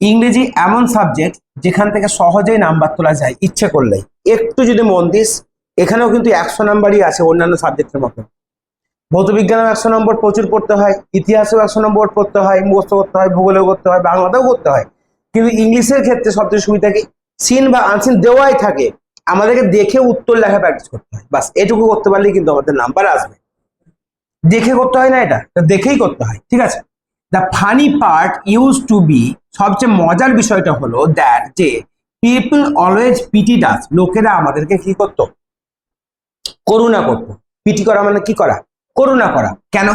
ইংরেজি এমন সাবজেক্ট যেখান থেকে সহজেই নাম্বার তোলা যায়, ইচ্ছে করলেই। একটু যদি মন দিস, এখানেও কিন্তু একশো নাম্বারই আছে অন্যান্য সাবজেক্টের মতো। ভৌতবিজ্ঞানেও একশো নম্বর প্রচুর পড়তে হয়, ইতিহাসেও একশো নম্বর পড়তে হয়, মুখস্থ করতে হয়, ভূগোলেও করতে হয়, বাংলাতেও করতে হয়। কিন্তু ইংলিশের ক্ষেত্রে সবচেয়ে সুবিধা কি? সিন বা আনসিন দেওয়াই থাকে। আমাদেরকে দেখে উত্তর লেখা প্র্যাকটিস করতে হয়। বাস, এটুকু করতে পারলেই কিন্তু আমাদের নাম্বার আসবে। দেখে করতে হয় না এটা? দেখেই করতে হয়, ঠিক আছে? The funny part use to be সবচেয়ে মজার বিষয়টা হলো দ্যাট যে পিপল অলওয়েজ পিটি ডাস লোকেরা আমাদেরকে কি করতো? করুণা করতো। পিটি করা মানে কি করা? করুণা করা। কেন?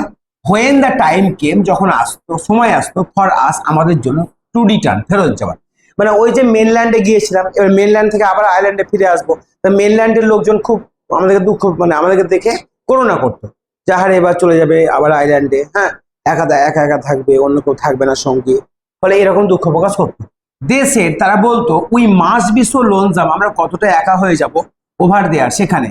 হোয়েন দ্য টাইম কেম যখন আসতো, সময় আসতো ফর আস আমাদের জন্য টু রিটার্ন ফেরত যাওয়ার মানে ওই যে মেনল্যান্ডে গিয়েছিলাম, এবার মেনল্যান্ড থেকে আবার আইল্যান্ডে ফিরে আসব। তা মেনল্যান্ডের লোকজন খুব আমাদেরকে দুঃখ মানে আমাদেরকে দেখে করুণা করতো। যাহারে এবার চলে যাবে আবার আইল্যান্ডে হ্যাঁ? একা একা একা থাকবে, অন্য কেউ থাকবে না সঙ্গে। ফলে এরকম দুঃখ প্রকাশ করতো। দেশের তারা বলতো we must be so lonesome আমরা কতটা একা হয়ে যাব ওভার দেয়ার সেখানে।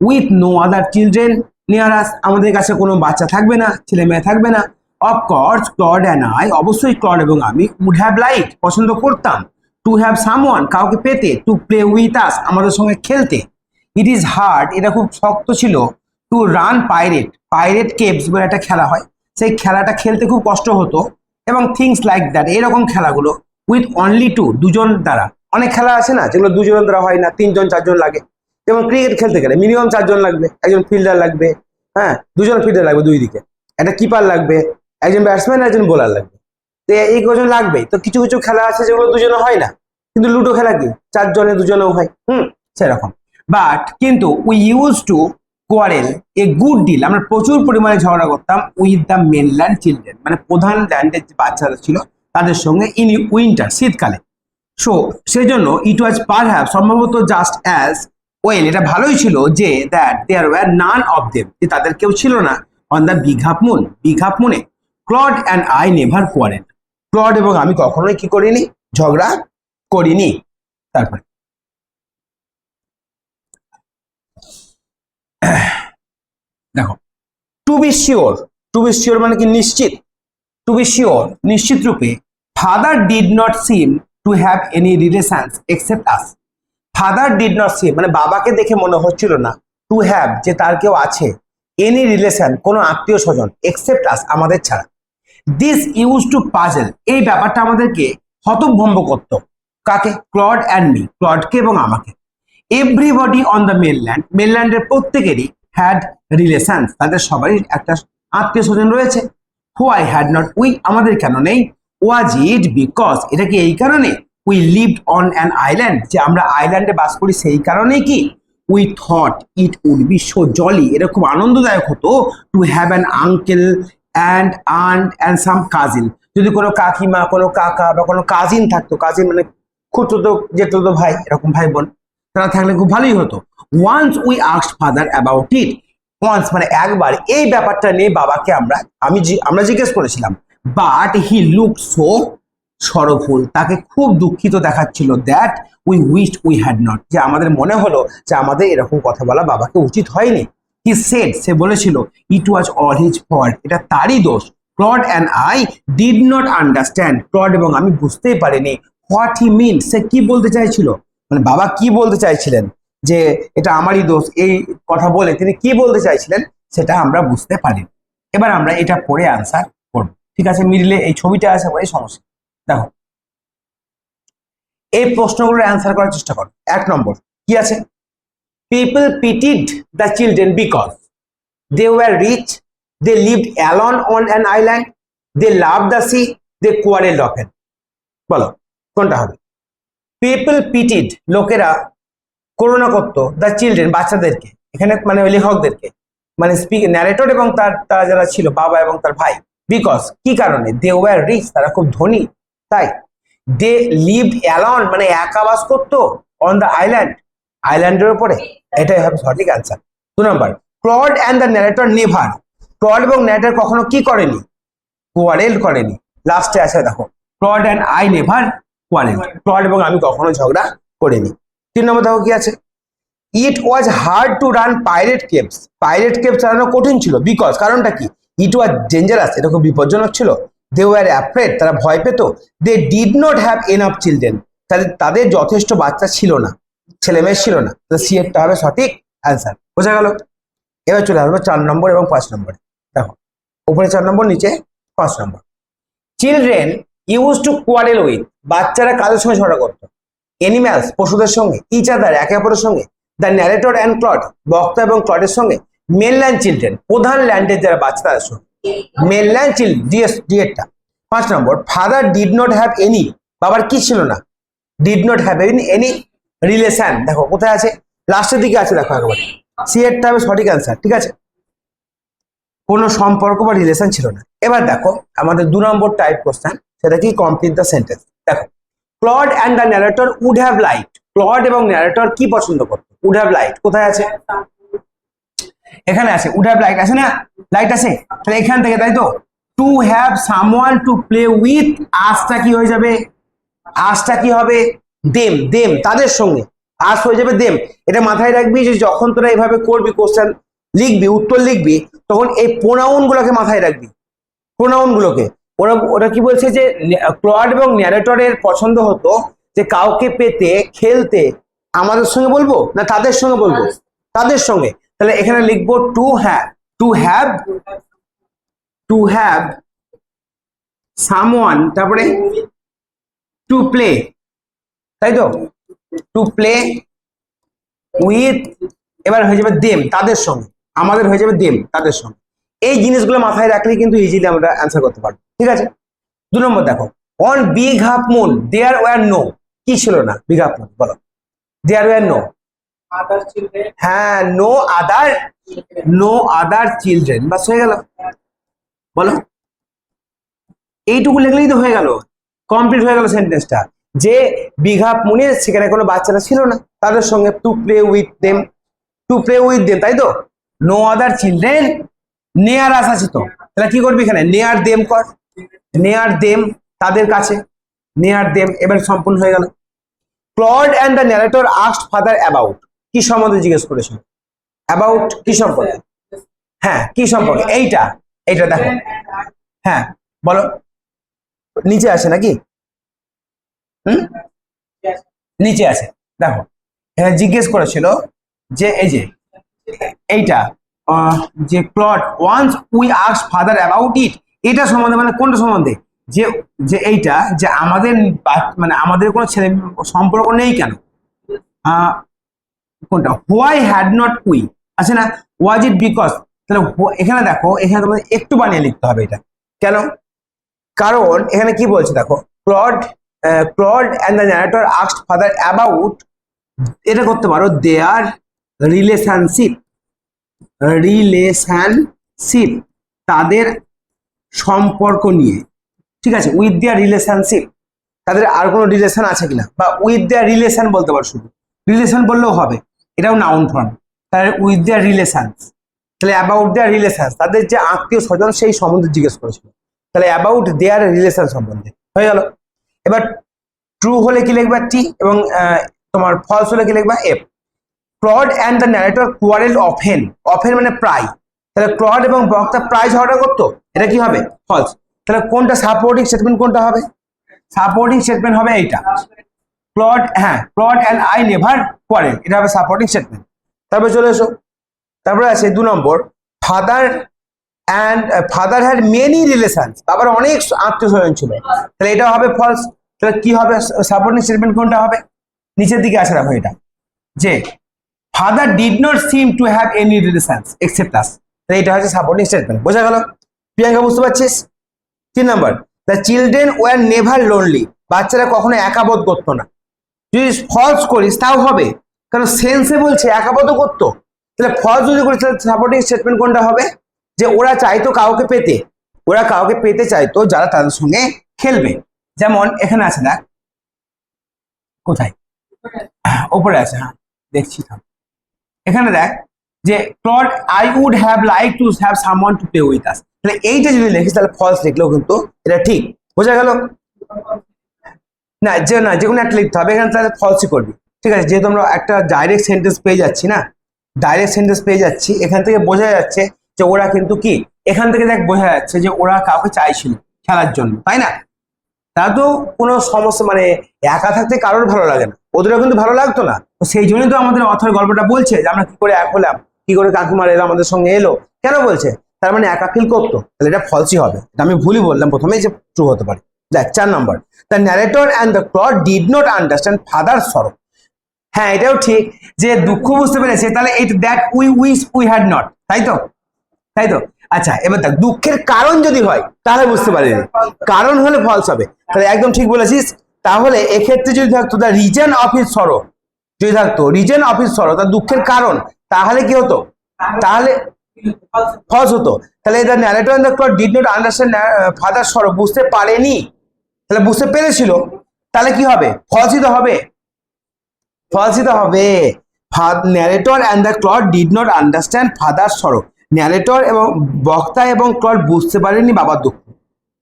With no other children near us আমাদের কাছে কোনো বাচ্চা থাকবে না, ছেলে মেয়ে থাকবে না। Of course Claude and I অবশ্যই ক্লড এবং আমি উড হ্যাভ লাইক পছন্দ করতাম টু হ্যাভ সামওয়ান কাউকে পেতে টু প্লে উইথ আস আমাদের সঙ্গে খেলতে। ইট ইজ হার্ড এটা খুব শক্ত ছিল to run pirate pirate capes বলে একটা খেলা হয়। সেই খেলাটা খেলতে খুব কষ্ট হতো এবং থিংস লাইক দ্যাট এরকম খেলাগুলো উইথ অনলি টু দুজন দ্বারা। অনেক খেলা আছে না, যেগুলো দুজনের দ্বারা হয় না, তিনজন, চারজন লাগে। যেমন ক্রিকেট খেলতে গেলে মিনিমাম চারজন লাগবে, একজন ফিল্ডার লাগবে হ্যাঁ দুজন ফিল্ডার লাগবে দুই দিকে। একটা কিপার লাগবে, একজন ব্যাটসম্যান একজন বোলার লাগবে। তো এই কজন লাগবেই। তো কিছু কিছু খেলা আছে যেগুলো দুজনে হয় না, কিন্তু লুডো খেলা কি? চারজনে, দুজনেও হয়। হুম, সেরকম। বাট কিন্তু we use to quarrel a good deal আমরা প্রচুর পরিমাণে ঝগড়া করতাম উইথ দ্য মেনল্যান্ড চিলড্রেন মানে প্রধান ল্যান্ডের যে বাচ্চারা ছিল, তাদের সঙ্গে ইন উইন্টার শীতকালে। সো সেজন্য ইট ওয়াজ পার হ্যাভ সম্ভবত জাস্ট অ্যাজ ওয়েল এটা ভালোই ছিল যে that there were none of them যে তাদের কেউ ছিল না on the half moon half মুনে Claude and I never quarrel Claude এবং আমি কখনোই কি করিনি? ঝগড়া করিনি। তারপরে দেখো to be sure to be sure মানে কি নিশ্চিত? টু বি শিওর নিশ্চিত রূপে father did not seem to have any relations except us father did not seem মানে বাবাকে দেখে মনে হচ্ছিল না টু হ্যাভ যে তার কেউ আছে এনি রিলেশন কোনো আত্মীয় স্বজন এক্সেপ্ট আস আমাদের ছাড়া। দিস ইউজ টু পাজেল এই ব্যাপারটা আমাদেরকে হতভম্ব করত। কাকে? ক্লড অ্যান্ড মি ক্লডকে এবং আমাকে। এভরিবডি অন দ্য মেনল্যান্ড মেনল্যান্ডের প্রত্যেকেরই হ্যাড রিলেশন তাদের সবারই একটা আত্মীয় স্বজন রয়েছে। Who I had not we আমাদের কেন নেই? ওয়াজ ইট বিকজ এটা কি এই কারণে? We lived on an island যে আমরা আইল্যান্ডে বাস করি সেই কারণেই কি? We thought it would be so jolly খুব আনন্দদায়ক হতো to have an uncle and aunt and some cousin যদি কোনো কাকিমা, কোনো কাকা বা কোনো কাজিন থাকতো কাজিন মানে খুঁড়তো যেতো ভাই, এরকম ভাই বোন, তারা থাকলে খুব ভালোই হতো। Once we ask father about it once মানে একবার এই ব্যাপারটা নিয়ে বাবাকে আমরা, আমি আমরা জিজ্ঞেস করেছিলাম but he look so sorrowful তাকে খুব দুঃখিত দেখাচ্ছিল that we wished we had not যে আমাদের মনে হলো যে আমাদের এরকম কথা বলা বাবাকে উচিত হয়নি। হি সেড সে বলেছিল it was all his fault এটা তারই দোষ। Claude and I did not understand Claude এবং আমি বুঝতেই পারিনি হোয়াট হি মিন সে কি বলতে চাইছিল? মানে বাবা কি বলতে চাইছিলেন? যে এটা আমারই দোষ, এই কথা বলে তিনি কি বলতে চাইছিলেন সেটা আমরা বুঝতে পারি এবার আমরা এটা পড়ে আনসার করব। ঠিক আছে, মিডিলে এই ছবিটা আছে বলে সমস্যা। দেখো, এই প্রশ্নগুলোর অ্যান্সার করার চেষ্টা করো। এক নম্বর, কি আছে? People pitied the children because they were rich they lived alone on an island they love the sea they quarrel often বলো, কোনটা হবে? পিপল পিটিড লোকেরা করোনা করতো দ্য চিলড্রেন বাচ্চাদেরকে, এখানে মানে লেখকদেরকে মানে স্পিক ন্যারেটর এবং তার, তারা যারা ছিল, বাবা এবং তার ভাই বিকজ কি কারণে? দে ওয়ার রিচ তারা খুব ধনী, তাই? দে লিভ অ্যালন মানে একা বাস করতো অন দ্য আইল্যান্ড আইল্যান্ডের উপরে, এটাই হবে সঠিক অ্যান্সার দু নম্বর Claude and the narrator never Claude এবং ন্যারেটর কখনো কি করেনি? কোয়ারেল করেনি। লাস্টে আছে দেখো Claude and I never quarrel Claude এবং আমি কখনো ঝগড়া করিনি। তিন নম্বর দেখো কি আছে? It was hard to run pirate capes pirate cape চালানো কঠিন ছিল বিকজ কারণটা কি? ইট ওয়াজ ডেঞ্জারাস এটা খুব বিপজ্জনক ছিল। দে ওয়ার অ্যাফ্রেড তারা ভয় পেত। They did not have enough children তাদের তাদের যথেষ্ট বাচ্চা ছিল না। ছেলে মেয়ে ছিল না। তো সি এরটা হবে সঠিক অ্যান্সার বোঝা গেল? এবার চলে আসব চার নম্বর এবং পাঁচ নম্বরে। দেখো, উপরে চার নম্বর, নিচে পাঁচ নম্বর। Children use to quarrel with বাচ্চারা কাদের সঙ্গে ঝগড়া করতো? এনিম্যালস পশুদের সঙ্গে ইচ আদার একে অপরের সঙ্গে দ্য ন্যারেটর অ্যান্ড ক্লড বক্তা এবং ক্লডের সঙ্গে মেনল্যান্ড চিলড্রেন প্রধান ল্যান্ডের যারা বাচ্চা তাদের সঙ্গে মেনল্যান্ড চিল ডিএস ডিএরটা পাঁচ নম্বর father did not have any বাবার কি ছিল না? Did not have any any relation দেখো, কোথায় আছে? লাস্টের দিকে আছে, দেখো একবার। সি এরটা হবে সঠিক অ্যান্সার ঠিক আছে? কোনো সম্পর্ক বা রিলেশন ছিল না। এবার দেখো, আমাদের দু নম্বর টাইপ কোশ্চেন সেটা কি? কমপ্লিট দ্য সেন্টেন্স দেখো Claude and the narrator would have liked Claude এবং ন্যারেটর কি পছন্দ করতো? উড হ্যাভ লাইট কোথায় আছে? এখানে আছে উড হ্যাভ লাইট আছে না? লাইট আছে? তাহলে এখান থেকে, তাই তো? To have someone to play with আজটা কি হয়ে যাবে? আজটা কি হবে? দেম দেম তাদের সঙ্গে। আজ হয়ে যাবে দেম এটা মাথায় রাখবি যে যখন তোরা এভাবে করবি কোশ্চেন লিখবি, উত্তর লিখবি, তখন এই প্রোনাউন গুলোকে মাথায় রাখবি। প্রোনাউন গুলোকে। ওরা ওরা কি বলছে যে ক্লড এবং ন্যারেটরের পছন্দ হতো যে কাউকে পেতে, খেলতে আমাদের সঙ্গে বলব না তাদের সঙ্গে বলব? তাদের সঙ্গে। তাহলে এখানে লিখব to have to have to have someone, তারপরে টু প্লে, তাই তো? টু প্লে উইথ, এবার হয়ে যাবে দেম, তাদের সঙ্গে। আমাদের হয়ে যাবে দেম, তাদের সঙ্গে। এই জিনিসগুলো মাথায় রাখলে কিন্তু ইজিলি আমরা অ্যান্সার করতে পারব। ঠিক আছে? দু নম্বর দেখো on big half moon there were no কি ছিল না? বিগ হাফ মুন বলো। দেয়ার ওয়ার নো হ্যাঁ no other no other children বাস হয়ে গেল। বলো। এইটুকু লিখলেই তো হয়ে গেল। কমপ্লিট হয়ে গেল সেন্টেন্সটা যে বিঘা মুনে সেখানে কোনো বাচ্চারা ছিল না। তাদের সঙ্গে to play with them to play with them তাই তো? নো আদার চিলড্রেন নেয়ার আস আছে তো। তাহলে কি করবি এখানে? নেয়ার দেম কর। নেয়ার দেম তাদের কাছে। নেয়ার দেম এবার সম্পূর্ণ হয়ে গেল। Claude and the narrator asked father about কি সম্বন্ধে জিজ্ঞেস করেছিল অ্যাবাউট কি সম্পর্কে? হ্যাঁ কি সম্পর্কে? এইটা এইটা দেখো। হ্যাঁ বলো। নিচে আছে নাকি? হুম? নিচে আছে। দেখো। হ্যাঁ জিজ্ঞেস করেছিল যে, এই যে, এইটা যে plot once we ask father about it এটা সম্বন্ধে মানে কোনটা সম্বন্ধে? যে যে এইটা, যে আমাদের মানে আমাদের কোনো ছেলে সম্পর্ক নেই কেন? কোনটা? হোয়াই হ্যাড নট উই আছে না? ওয়াজ ইট বিকজ তাহলে এখানে দেখো, এখানে তোমাদের একটু বানিয়ে লিখতে হবে এটা। কেন? কারণ এখানে কি বলছে দেখো? Claude Claude and the narrator asked father about এটা করতে পারো দেয়ার রিলেশনশিপ রিলেশনশিপ তাদের সম্পর্ক নিয়ে। ঠিক আছে? উইথ দেয়ার রিলেশনশিপ তাদের আর কোনো রিলেশন আছে কিনা? বা উইথ দেয়ার রিলেশন বলতে পারো শুধু। রিলেশন বললেও হবে। এটাও নাউন ফর্ম তাহলে উইথ দেয়ার রিলেশনস তাহলে অ্যাবাউট দেয়ার রিলেশনস তাদের যে আত্মীয় স্বজন, সেই সম্বন্ধে জিজ্ঞেস করেছিল। তাহলে অ্যাবাউট দেয়ার রিলেশন সম্বন্ধে। হয়ে গেল। এবার ট্রু হলে কি লিখবা টি এবং তোমার ফলস হলে কি লিখবা F Claude and the narrator quarrel often often মানে প্রায়। তাহলে ক্লড এবং বক্তা প্রায় ঝগড়া করতো? এটা কি হবে? ফলস তাহলে কোনটা সাপোর্টিং স্টেটমেন্ট কোনটা হবে? সাপোর্টিং স্টেটমেন্ট হবে এইটা। ক্লড হ্যাঁ Claude and I never quarrel এটা হবে সাপোর্টিং স্টেটমেন্ট তারপরে চলে এসো। তারপরে আছে দু নম্বর। Father and father had many relation বাবার অনেক আত্মীয় স্বজন ছিল। তাহলে এটা হবে ফলস তাহলে কি হবে? সাপোর্টিং স্টেটমেন্ট কোনটা হবে? নিচের দিকে আছে দেখো এটা। যে father did not seem to have any relation except us তাহলে এটা হচ্ছে সাপোর্টিং স্টেটমেন্ট বোঝা গেল? প্রিয়াঙ্কা, বুঝতে পারছিস? তিন নম্বর। The children were never lonely বাচ্চারা কখনো একাবোধ করতো না। যদি ফলস করিস, তাও হবে। কারণ সেন্সে বলছে একাবোধ করতো। তাহলে ফলস যদি করিস, তাহলে সাপোর্টিং স্টেটমেন্ট কোনটা হবে? যে ওরা চাইতো কাউকে পেতে। ওরা কাউকে পেতে চাইতো যারা তাদের সঙ্গে খেলবে। যেমন, এখানে আছে দেখ। কোথায়? ওপরে আছে হ্যাঁ। দেখছি থাম। এখানে দেখ যে Claude I would have like to have someone to play with us তাহলে এইটা যদি লিখিস, তাহলে ফলস লিখলেও কিন্তু এটা ঠিক। বোঝা গেল? না, যে না, যে কোনো একটা লিখতে হবে, এখানে তাহলে ফলসই করবি। ঠিক আছে, যেহেতু আমরা একটা ডাইরেক্ট সেন্টেন্স পেয়ে যাচ্ছি না ডাইরেক্ট সেন্টেন্স পেয়ে যাচ্ছি, এখান থেকে বোঝা যাচ্ছে যে ওরা কিন্তু কি? এখান থেকে দেখ বোঝা যাচ্ছে যে ওরা কাউকে চাইছিল খেলার জন্য, তাই না? তারা তো কোনো সমস্যা মানে একা থাকতে কারোর ভালো লাগে না। ওদেরও কিন্তু ভালো লাগতো না। তো সেই জন্যই তো আমাদের অথর গল্পটা বলছে যে, আমরা কি করে এক হলাম, কি করে কাকুমার এরা আমাদের সঙ্গে এলো। কেন বলছে? তার মানে একা ফিল করতো। তাহলে এটা ফলসই হবে। আমি ভুলই বললাম, প্রথমেই যে ট্রু হতে পারে। দেখ, চার নম্বর the narrator and the Claude did not understand father sorrow হ্যাঁ এটাও ঠিক যে দুঃখ বুঝতে পেরেছে, তাহলে it that we wish we had not তাই তো? তাই তো? আচ্ছা এবার দেখ, দুঃখের কারণ যদি হয়, তাহলে বুঝতে পারিনি। কারণ হলে ফলস হবে। তাহলে একদম ঠিক বলেছিস তাহলে এক্ষেত্রে যদি থাকতো দ্য রিজন অফ হিজ সরো। যদি থাকতো রিজন অফ হিজ সরো তার দুঃখের কারণ। তাহলে কি হতো? তাহলে ফলস হতো। তাহলে the narrator and the Claude did not understand father sorrow, বুঝতে পারেনি। তাহলে বুঝতে পেরেছিল। তাহলে কি হবে? ফলসই তো হবে। ফলসই তো হবে। Narrator and the Claude did not understand father sorrow. Narrator এবং বক্তা এবং ক্লড বুঝতে পারেনি বাবার দুঃখ।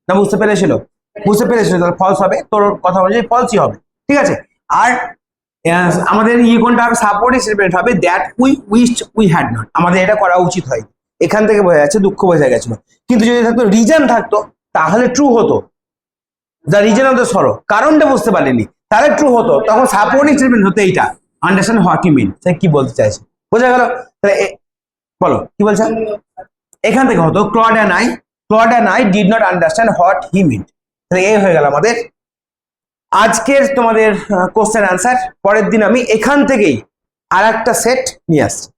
না, বুঝতে পেরেছিল? বুঝতে পেরেছিল তাহলে ফলস হবে? তোর কথা অনুযায়ী ফলসই হবে। ঠিক আছে? আর আমাদের ইয়ে কোনটা হবে? সাপোর্টিং স্টেটমেন্ট হবে that we wish we had not আমাদের এটা করা উচিত হয় এখান থেকে বোঝা যাচ্ছে দুঃখ বোঝা গেছিল। কিন্তু যদি থাকতো রিজন থাকতো, তাহলে ট্রু হতো। দ্য রিজন অফ দ্য সরো কারণটা বুঝতে পারেনি। তাহলে ট্রু হতো। তখন সাপোর্টিং স্টেটমেন্ট হতো এইটা। আন্ডারস্ট্যান্ড হোয়াট ইউ মিন সে কি বলতে চাইছে? বোঝা গেল? তাহলে বলো, কি বলছে? এখান থেকে হতো Claude and I Claude and I did not understand what he mean তাহলে এই হয়ে গেল আমাদের। আজকের তোমাদের কোশ্চেন আনসার পরের দিন আমি এখান থেকেই আর একটা সেট নিয়ে আসছি।